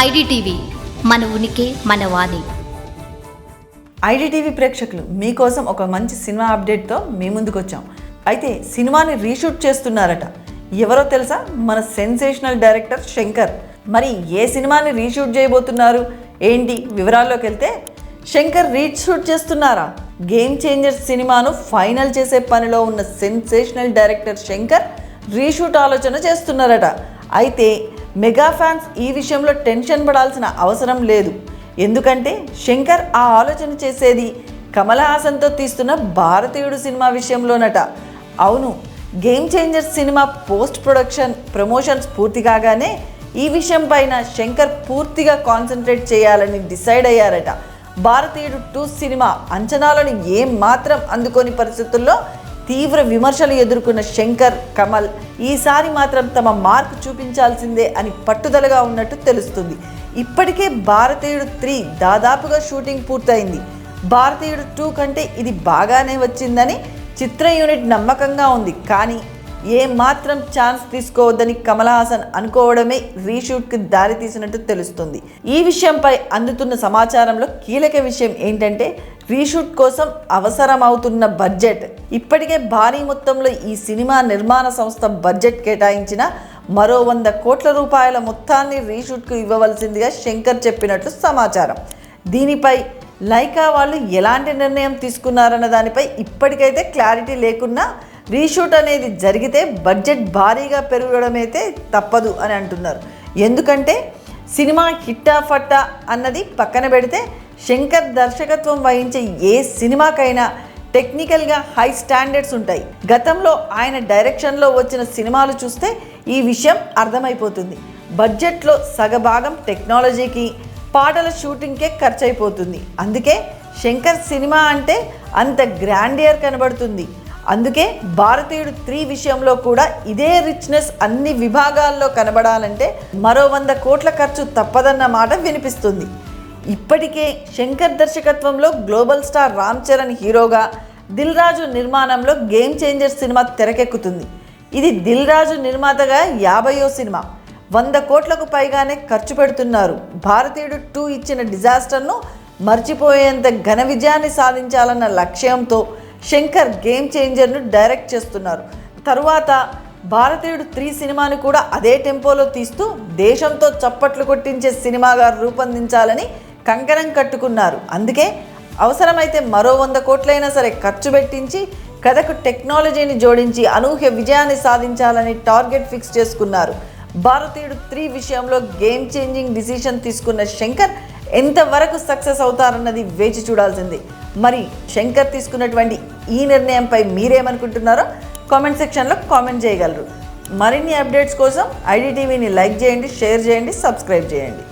IDTV మన ఉనికి మన వాణి. ఐడిటీవీ ప్రేక్షకులు మీకోసం ఒక మంచి సినిమా అప్డేట్తో మీ ముందుకు వచ్చాం అయితే సినిమాని రీషూట్ చేస్తున్నారట. ఎవరో తెలుసా? మన సెన్సేషనల్ డైరెక్టర్ శంకర్. మరి ఏ సినిమాని రీషూట్ చేయబోతున్నారు? ఏంటి? వివరాల్లోకి వెళ్తే శంకర్ రీషూట్ చేస్తున్నారా? గేమ్ చేంజర్ సినిమాను ఫైనల్ చేసే పనిలో ఉన్న సెన్సేషనల్ డైరెక్టర్ శంకర్ రీషూట్ ఆలోచన చేస్తున్నారట. అయితే మెగా ఫ్యాన్స్ ఈ విషయంలో టెన్షన్ పడాల్సిన అవసరం లేదు. ఎందుకంటే శంకర్ ఆ ఆలోచన చేసేది కమల్ హాసన్తో తీస్తున్న భారతీయుడు సినిమా విషయంలోనట. అవును game changer cinema post production promotions పూర్తి కాగానే ఈ విషయం పైన శంకర్ పూర్తిగా కాన్సన్ట్రేట్ చేయాలని డిసైడ్ అయ్యారట. భారతీయుడు టూ సినిమా అంచనాలను ఏం మాత్రం అందుకోని పరిస్థితుల్లో తీవ్ర విమర్శలు ఎదుర్కొన్న శంకర్ కమల్ ఈసారి మాత్రం తమ మార్క్ చూపించాల్సిందే అని పట్టుదలగా ఉన్నట్టు తెలుస్తుంది. ఇప్పటికే భారతీయుడు త్రీ దాదాపుగా షూటింగ్ పూర్తయింది. భారతీయుడు టూ కంటే ఇది బాగానే వచ్చిందని చిత్ర యూనిట్ నమ్మకంగా ఉంది. కానీ ఏ మాత్రం ఛాన్స్ తీసుకోవద్దని కమల్ హాసన్ అనుకోవడమే రీషూట్కి దారి తీసినట్టు తెలుస్తుంది. ఈ విషయంపై అందుతున్న సమాచారంలో కీలక విషయం ఏంటంటే రీషూట్ కోసం అవసరమవుతున్న బడ్జెట్. ఇప్పటికే భారీ మొత్తంలో ఈ సినిమా నిర్మాణ సంస్థ బడ్జెట్ కేటాయించిన మరో వంద కోట్ల రూపాయల మొత్తాన్ని రీషూట్కు ఇవ్వవలసిందిగా శంకర్ చెప్పినట్లు సమాచారం. దీనిపై లైకా వాళ్ళు ఎలాంటి నిర్ణయం తీసుకున్నారన్న దానిపై ఇప్పటికైతే క్లారిటీ లేకున్నా రీషూట్ అనేది జరిగితే బడ్జెట్ భారీగా పెరగడమైతే తప్పదు అని అంటున్నారు. ఎందుకంటే సినిమా హిట్టా ఫట్టా అన్నది పక్కన పెడితే శంకర్ దర్శకత్వం వహించే ఏ సినిమాకైనా టెక్నికల్గా హై స్టాండర్డ్స్ ఉంటాయి. గతంలో ఆయన డైరెక్షన్లో వచ్చిన సినిమాలు చూస్తే ఈ విషయం అర్థమైపోతుంది. బడ్జెట్లో సగభాగం టెక్నాలజీకి పాటల షూటింగ్కే ఖర్చు అయిపోతుంది అందుకే శంకర్ సినిమా అంటే అంత గ్రాండియర్ కనబడుతుంది. అందుకే భారతీయుడు త్రీ విషయంలో కూడా ఇదే రిచ్నెస్ అన్ని విభాగాల్లో కనబడాలంటే మరో వంద కోట్ల ఖర్చు తప్పదన్న మాట వినిపిస్తుంది. ఇప్పటికే శంకర్ దర్శకత్వంలో గ్లోబల్ స్టార్ రామ్ చరణ్ హీరోగా దిల్ రాజు నిర్మాణంలో గేమ్ చేంజర్ సినిమా తెరకెక్కుతుంది. ఇది దిల్ రాజు నిర్మాతగా యాభయో సినిమా. వంద కోట్లకు పైగానే ఖర్చు పెడుతున్నారు. భారతీయుడు టూ ఇచ్చిన డిజాస్టర్ను మర్చిపోయేంత ఘన విజయాన్ని సాధించాలన్న లక్ష్యంతో శంకర్ గేమ్ చేంజర్ను డైరెక్ట్ చేస్తున్నారు. తరువాత భారతీయుడు త్రీ సినిమాని కూడా అదే టెంపోలో తీస్తూ దేశంతో చప్పట్లు కొట్టించే సినిమాగా రూపొందించాలని కంకణం కట్టుకున్నారు. అందుకే అవసరమైతే మరో వంద కోట్లైనా సరే ఖర్చు పెట్టించి కథకు టెక్నాలజీని జోడించి అనూహ్య విజయాన్ని సాధించాలని టార్గెట్ ఫిక్స్ చేసుకున్నారు. భారతీయుడు త్రీ విషయంలో గేమ్ చేంజింగ్ డిసిషన్ తీసుకున్న శంకర్ ఎంతవరకు సక్సెస్ అవుతారన్నది వేచి చూడాల్సింది. మరి శంకర్ తీసుకున్నటువంటి ఈ నిర్ణయంపై మీరేమనుకుంటున్నారో కామెంట్ సెక్షన్లో కామెంట్ చేయగలరు. మరిన్ని అప్డేట్స్ కోసం ఐడి టీవీని లైక్ చేయండి షేర్ చేయండి సబ్స్క్రైబ్ చేయండి.